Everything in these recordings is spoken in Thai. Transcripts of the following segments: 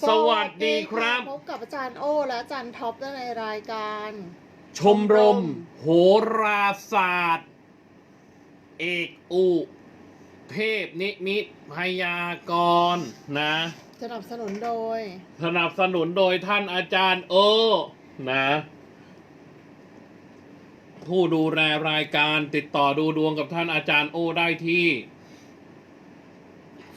สวัสดีครับ พบกับอาจารย์โอและอาจารย์ท็อปได้ในรายการ ชมรม โหราศาสตร์ เอกอุ เทพนิมิตพยากรณ์นะ สนับสนุนโดย สนับสนุนโดยท่านอาจารย์โอนะ ผู้ดูแลรายการติดต่อดูดวงกับท่านอาจารย์โอได้ที่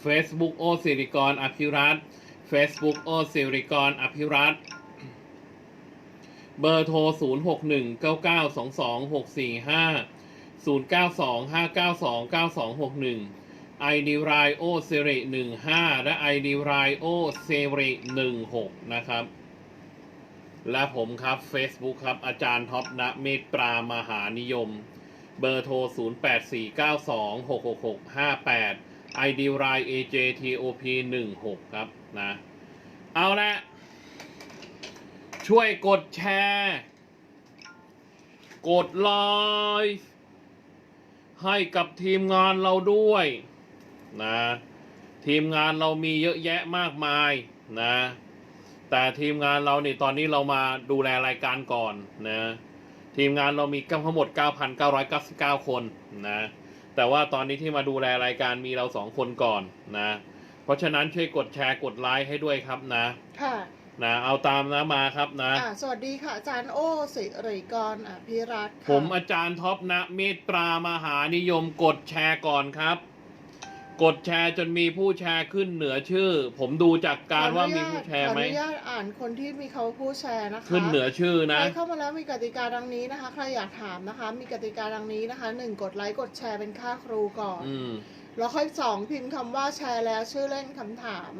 Facebook โอสิริกรอภิรัตน์ Facebook โอสิริกร อภิรัตเบอร์โทร 0 6 1 9 9 2 2 6 4 5 0 9 2 5 9 2 9 2 6 1 ID ไรโอเซริ15 และ ID ไรโอเซริ16 นะครับ และผมครับ Facebook ครับ อาจารย์ท็อปณเมตปรามหานิยม เบอร์โทร 0849266658 ID ไร AJTOP 16 ครับ นะ เอาละ ช่วยกดแชร์ กดไลค์ให้กับทีมงานเราด้วยนะ ทีมงานเรามีเยอะแยะมากมายนะ แต่ทีมงานเราเนี่ยตอนนี้เรามาดูแลรายการก่อนนะ ทีมงานเรามีทั้งหมด 9,999 คนนะ แต่ว่าตอนนี้ที่มาดูแลรายการมีเราสองคนก่อนนะ เพราะฉะนั้นช่วยกดแชร์กดไลค์ให้ด้วยครับนะ ค่ะ นะ เอาตามนะมาครับนะ อ่าสวัสดีค่ะ อาจารย์โอสิริกรอภิรัตน์ค่ะผมอาจารย์ท็อปนะเมตตรามหานิยมกดแชร์ก่อนครับ กดแชร์จนมีผู้แชร์ขึ้นเหนือชื่อ ผมดูจากการว่ามีผู้แชร์ไหมขออนุญาตอ่านคนที่มีเขาผู้แชร์นะคะ ขึ้นเหนือชื่อนะ ใครเข้ามาแล้วมีกติกาดังนี้นะคะ ใครอยากถามนะคะ มีกติกาดังนี้นะคะหนึ่งกดไลค์กดแชร์เป็นค่าครูก่อน อืม แล้วค่อยสองพิมพ์คำว่าแชร์แล้วชื่อเล่นคำถาม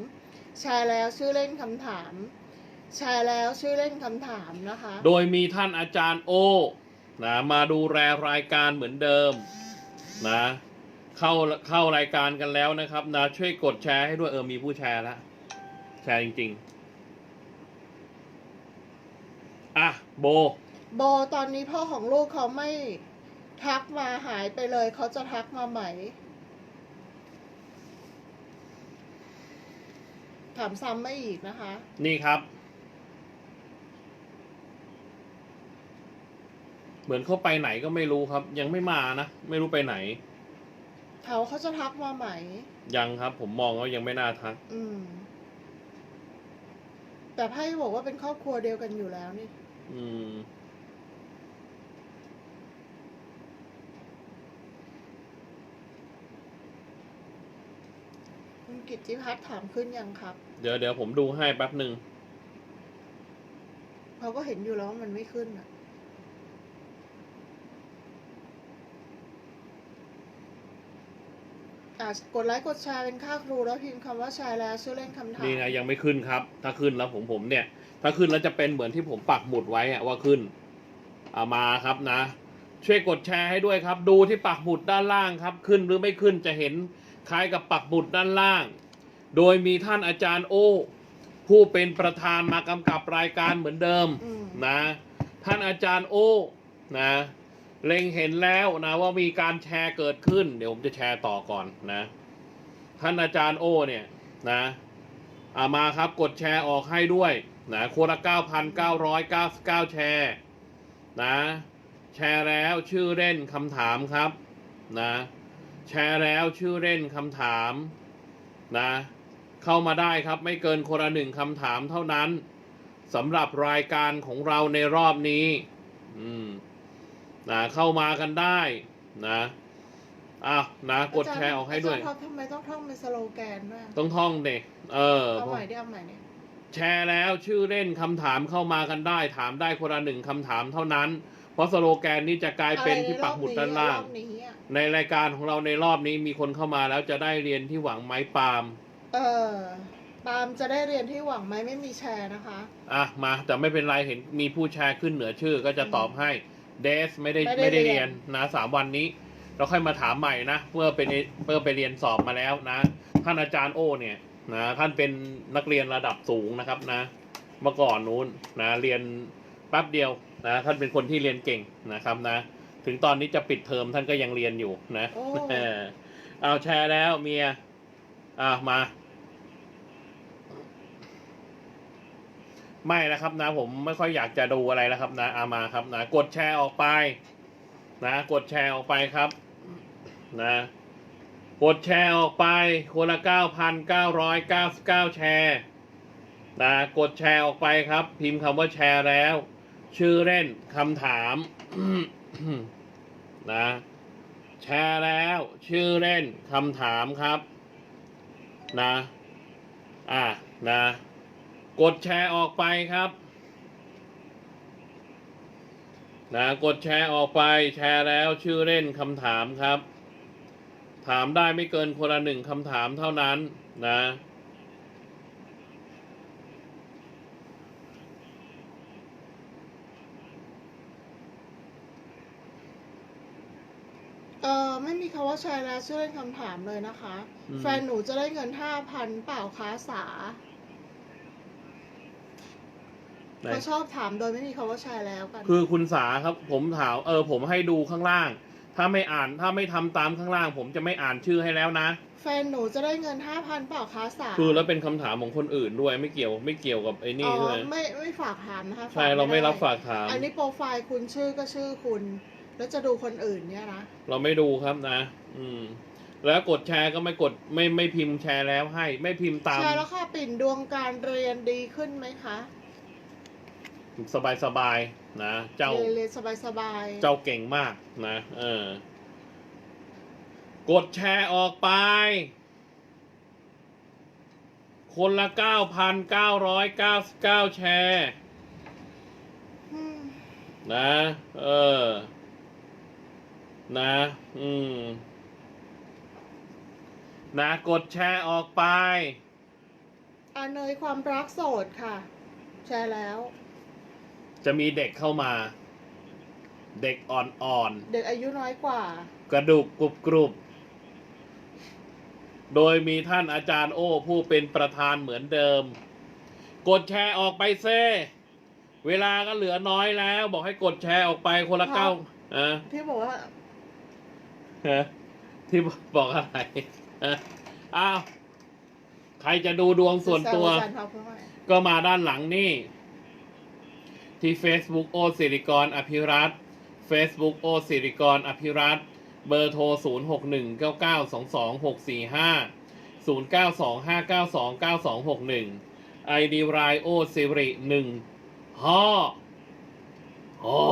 แชร์แล้วชื่อเล่นคำถาม แชร์แล้วชื่อเล่นคำถามนะคะ โดยมีท่านอาจารย์โอนะมาดูแลรายการเหมือนเดิมนะเข้าเข้ารายการกันแล้วนะครับนะช่วยกดแชร์ให้ด้วยเออมีผู้แชร์แล้วแชร์จริง ๆ อะโบ โบตอนนี้พ่อของลูกเขาไม่ทักมาหายไปเลยเขาจะทักมาใหม่ ถามซ้ำไม่อีกนะคะ นี่ครับ เหมือนเขาไปไหนก็ไม่รู้ครับ ยังไม่มานะ ไม่รู้ไปไหน เขาเขาจะทักมาใหม่ยังครับ ผมมองว่ายังไม่น่าทัก อืม แต่ไพ่บอกว่าเป็นครอบครัวเดียวกันอยู่แล้วนี่ อืม คุณกิตติพัฒน์ถามขึ้นยังครับ เดี๋ยวเดี๋ยวผมดูให้แป๊บหนึ่งเขาก็เห็นอยู่แล้วว่ามันไม่ขึ้นอะ อะกดไลค์กดแชร์เป็นค่าครูแล้วพิมพ์คำว่าแชร์แล้วชื่อเล่นคำถามนี่ไงยังไม่ขึ้นครับ ถ้าขึ้นแล้วผมผมเนี่ย ถ้าขึ้นแล้วจะเป็นเหมือนที่ผมปักหมุดไว้อะว่าขึ้นเอามาครับนะ ช่วยกดแชร์ให้ด้วยครับ ดูที่ปักหมุดด้านล่างครับ ขึ้นหรือไม่ขึ้นจะเห็น คล้ายกับปักหมุดด้านล่าง โดยมีท่านอาจารย์โอผู้เป็นประธานมากำกับรายการเหมือนเดิมอืมนะท่านอาจารย์โอนะเล็งเห็นแล้วนะว่ามีการแชร์เกิดขึ้น เดี๋ยวผมจะแชร์ต่อก่อนนะ ท่านอาจารย์โอเนี่ยนะอามาครับกดแชร์ออกให้ด้วยนะคนละ9,999 แชร์นะ แชร์แล้วชื่อเล่นคำถามครับนะ แชร์แล้วชื่อเล่นคำถามนะ เข้ามาได้ครับไม่เกินคนละหนึ่งคำถามเท่านั้นสำหรับรายการของเราในรอบนี้อืมนะเข้ามากันได้นะอ้าวนะกดแชร์ออกให้ด้วยาจารย์ท็อปทำไมต้องท่องเป็นสโลแกนด้วยต้องท่องเด็เออเอาใหม่ดิเอาใหม่เนี่ยแชร์แล้วชื่อเล่นคำถามเข้ามากันได้ ถามได้คนละหนึ่งคำถามเท่านั้น เพราะสโลแกนนี้จะกลายเป็นที่ปักหมุดด้านล่างรอบนี้อะในรายการของเราในรอบนี้มีคนเข้ามาแล้วจะได้เรียนที่หวังไม้ปาล์มเออปาล์มจะได้เรียนที่หวังไหมไม่มีแชร์นะคะ อะมาแต่ไม่เป็นไรเห็นมีผู้แชร์ขึ้นเหนือชื่อก็จะตอบให้เดสไม่ได้ไม่ได้ไม่ได้เรีเรียยนนนะสามวันนี้เราค่อยมาถามใหม่นะเพื่อเป็นเพื่อไปเรียนสอบมาแล้วนะท่านอาจารย์โอเนี่ยนะท่านเป็นนักเรียนระดับสูงนะครับนะ เมื่อก่อนนู้นนะเรียนแป๊บเดียว นะท่านเป็นคนที่เรียนเก่งนะครับนะ ถึงตอนนี้จะปิดเทอมท่านก็ยังเรียนอยู่นะโอ้ เออเอาแชร์แล้วเมียอะมา ไม่นะครับนะ ผมไม่ค่อยอยากจะดูอะไรแล้วครับนะอามาครับนะกดแชร์ออกไป นะ กดแชร์ออกไปครับ นะ กดแชร์ออกไปคนละเก้าพันเก้าร้อยเก้าสิบเก้าแชร์ นะ กดแชร์ออกไปครับ พิมพ์คำว่าแชร์แล้ว ชื่อเล่นคำถามนะแชร์แล้วชื่อเล่นคำถามครับ นะ อะนะ กดแชร์ออกไปครับ นะกดแชร์ออกไป แชร์แล้วชื่อเล่นคำถามครับ ถามได้ไม่เกินคนละหนึ่งคำถามเท่านั้นนะ เออไม่มีคำว่าแชร์แล้วชื่อเล่นคำถามเลยนะคะ อืม แฟนหนูจะได้เงินห้าพันเปล่าคะสาไหนเขาชอบถามโดยไม่มีคำว่าแชร์แล้วกัน คือคุณสาครับ ผมถามเออผมให้ดูข้างล่าง ถ้าไม่อ่านถ้าไม่ทำตามข้างล่าง ผมจะไม่อ่านชื่อให้แล้วนะ แฟนหนูจะได้เงินห้าพันเปล่าคะสาคือแล้วเป็นคำถามของคนอื่นด้วยไม่เกี่ยวไม่เกี่ยวกับไอ้นี่อ๋อด้วยไม่ไม่ฝากถามนะคะใช่ฝกเราไม่ด้รับฝากถาม อันนี้โปรไฟล์คุณชื่อก็ชื่อคุณ แล้วจะดูคนอื่นเนี่ยนะ เราไม่ดูครับนะ อืม แล้วกดแชร์ก็ไม่กดไม่ไม่พิมพ์แชร์แล้วให้ ไม่พิมพ์ตามแชร์แล้วค่ะปิ่นดวงการเรียนดีขึ้นไหมคะสบายสบายๆนะ เจ้าเรียนเรียนสบายสบาย เจ้าเก่งมากนะ เออ กดแชร์ออกไป คนละเก้าพันเก้าร้อยเก้าสิบเก้าแชร์อืมนะ เออ นะ อืม นะ กดแชร์ออกไป อาเนยความรักโสดค่ะ แชร์แล้ว จะมีเด็กเข้ามา เด็กอ่อนเด็กอายุน้อยกว่า ๆ กระดูกกรุบกรุบโดยมีท่านอาจารย์โอ้ผู้เป็นประธานเหมือนเดิม กดแชร์ออกไปเซ่เวลาก็เหลือน้อยแล้ว บอกให้กดแชร์ออกไปคนละครับ เก้าอะที่บอกว่าฮะ ที่บอกอะไรอ้าวใครจะดูดวงส่วนตัว ก็มาด้านหลังนี่ ที่ Facebook โอสิริกรอภิรัต Facebook โอสิริกรอภิรัตเบอร์โทร 0 6 1 9 9 2 2 6 4 5 0 9 2 5 9 2 9 2 6 1 ID รายโอสิริ1ฮ่อฮ่อ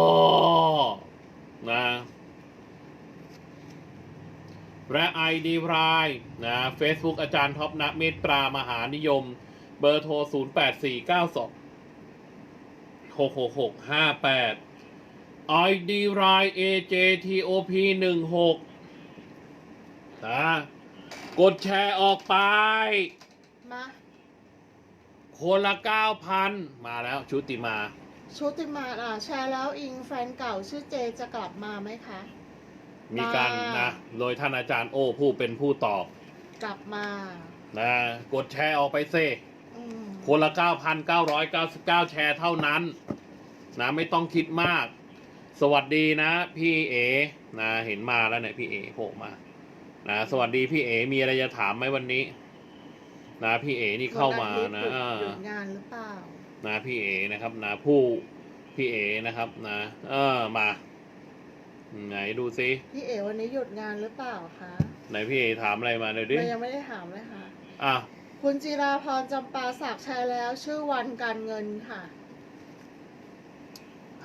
นะ และ ID รายนะ Facebook อาจารย์ท็อปนักเมตตรามหานิยม เบอร์โทร 0 8 4 9 2 6 6 6 5 8 ID ราย AJTOP 1 6นะกดแชร์ออกไป มาคนละ 9,000 มาแล้วชุติมา ชุติมาอะแชร์แล้วอิงแฟนเก่าชื่อเจจะกลับมาไหมคะ มีการมานะโดยท่านอาจารย์โอ้ผู้เป็นผู้ตอบ กลับมานะกดแชร์ออกไปเซ่อืมคนละ 9,999 แชร์เท่านั้น นะไม่ต้องคิดมาก สวัสดีนะ พี่เอนะเห็นมาแล้วเนี่ยพี่เอโผล่มานะสวัสดีพี่เอมีอะไรจะถามไหมวันนี้ นะพี่เอนี่เข้ามานะวันอาทิตย์หยุดอ่าหยุดงานหรือเปล่านะพี่เอนะครับนะผู้พี่เอนะครับ นะ เออมา ไหนดูซิ พี่เอ๋วันนี้หยุดงานหรือเปล่าคะ ไหนพี่เอถามอะไรมาเลยดิเรายังไม่ได้ถามเลยค่ะ อะ คุณจิราพรจำปาสักดิ์แชร์แล้วชื่อวันการเงินค่ะ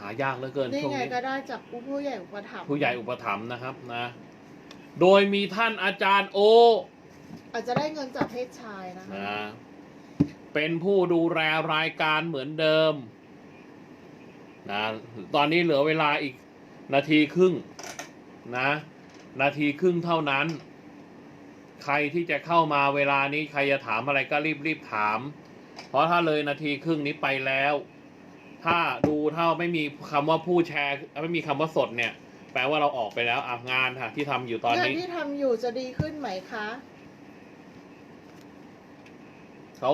หายากเหลือเกินนี่ช่วงไงนี้ ก็ได้จากผู้ใหญ่อุปถัมภ์ผู้ใหญ่อุปถัมภ์นะครับนะ โดยมีท่านอาจารย์โออาจจะได้เงินจากเพศชายนะคะ นะเป็นผู้ดูแลรายการเหมือนเดิมนะตอนนี้เหลือเวลาอีก นาทีครึ่งนะ นาทีครึ่งเท่านั้น ใครที่จะเข้ามาเวลานี้ใครจะถามอะไรก็รีบรีบถาม เพราะถ้าเลยนาทีครึ่งนี้ไปแล้ว ถ้าดูถ้าไม่มีคำว่าผู้แชร์ ไม่มีคำว่าสดเนี่ย แปลว่าเราออกไปแล้วอะงานค่ะ ที่ทำอยู่ตอนงานนี้ที่ทำอยู่จะดีขึ้นไหมคะเขา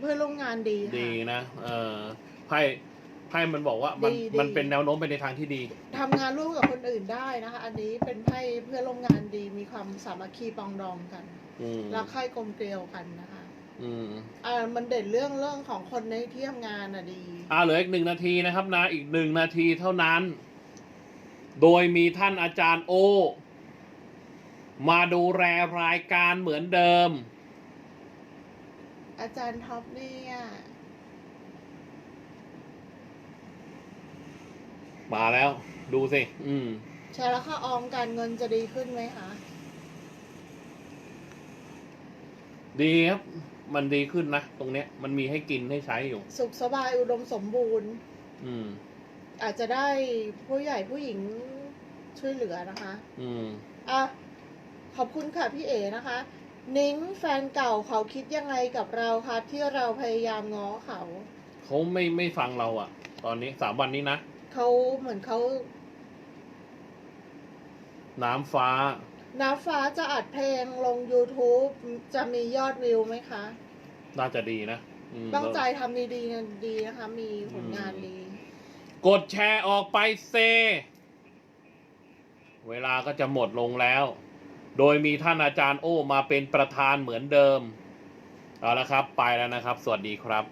เพื่อนร่วมงานดีค่ะดีนะ เออไพ่ ไพ่มันบอกว่ามันดีดี มันเป็นแนวโน้มไปในทางที่ดี ทำงานร่วมกับคนอื่นได้นะคะ อันนี้เป็นไพ่เพื่อนร่วมงานดีมีความสามัคคีปรองดองกันอืมรักใคร่กลมเกลียวกันนะคะอืมอ่ามันเด่นเรื่องเรื่องของคนในที่ทำงานอะดี อ่าเหลืออีกหนึ่งนาทีนะครับนะอีกหนึ่งนาทีเท่านั้น โดยมีท่านอาจารย์โอ มาดูแลรายการเหมือนเดิม อาจารย์ท็อปเนี่ย มาแล้ว ดูสิ อืมแชร์แล้วค่าออมการเงินจะดีขึ้นไหมคะ ดีครับ มันดีขึ้นนะ ตรงเนี้ย มันมีให้กินให้ใช้อยู่ สุขสบายอุดมสมบูรณ์ อืม อาจจะได้ผู้ใหญ่ผู้หญิงช่วยเหลือนะคะ อืม อะ ขอบคุณค่ะพี่เอนะคะ นิ้งแฟนเก่าเขาคิดยังไงกับเราคะที่เราพยายามง้อเขา เขาไม่ไม่ฟังเราอะตอนนี้สามวันนี้นะ เขาเหมือนเขาน้ำฟ้า น้ำฟ้าจะอัดเพลงลง YouTube จะมียอดวิวไหมคะ น่าจะดีนะอืมตั้งใจทำดีๆดีนะคะ มีผลงานดี กดแชร์ออกไปเซ เวลาก็จะหมดลงแล้ว โดยมีท่านอาจารย์โอมาเป็นประธานเหมือนเดิม เอาละครับ ไปแล้วนะครับ สวัสดีครับ